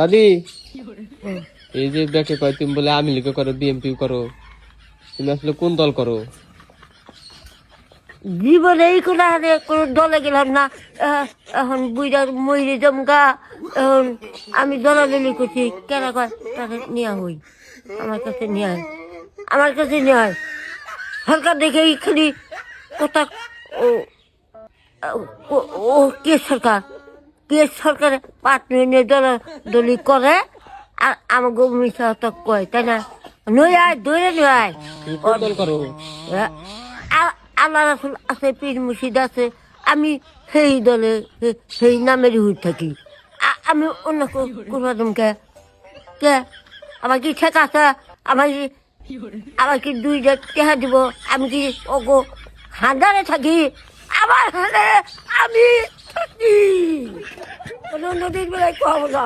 দাদি। এই যে ব্যাকে কয় তুমি বলে আমি লিখে করো বিএমপি করো। তুমি আসলে কোন দল করো? জীবনে এই কোনো হারে কোনো দলে গেলাম না। এখন বুইটার ময়ূরে জমগা এখন আমি দলাদলি করছি। কেন কয় তাকে নেওয়া হই। আমার কাছে নিয়ে আয়। আমার কাছে নিয়ে আয়। সরকার দেখে খালি কোথা ও কে সরকার? কে সরকার পাট নিয়ে দলাদলি করে আর আমাকে মিশা তো কয় তাই না? নই আয় দৌড়ে নয় দল আল্লাহ রাসুল আছে পীর মুর্শিদ আছে আমি সেই দলে সেই নামেরই হয়ে থাকি। আমি অন্য করবাদম কে কে? আমার কি ঠেক আছে? আমার কি আমার কি দুই হাজার টাকা দিব? আমি কি ওগো হাজারে থাকি? আমার হাজারে আমি থাকি। নদীর বেলায় কব না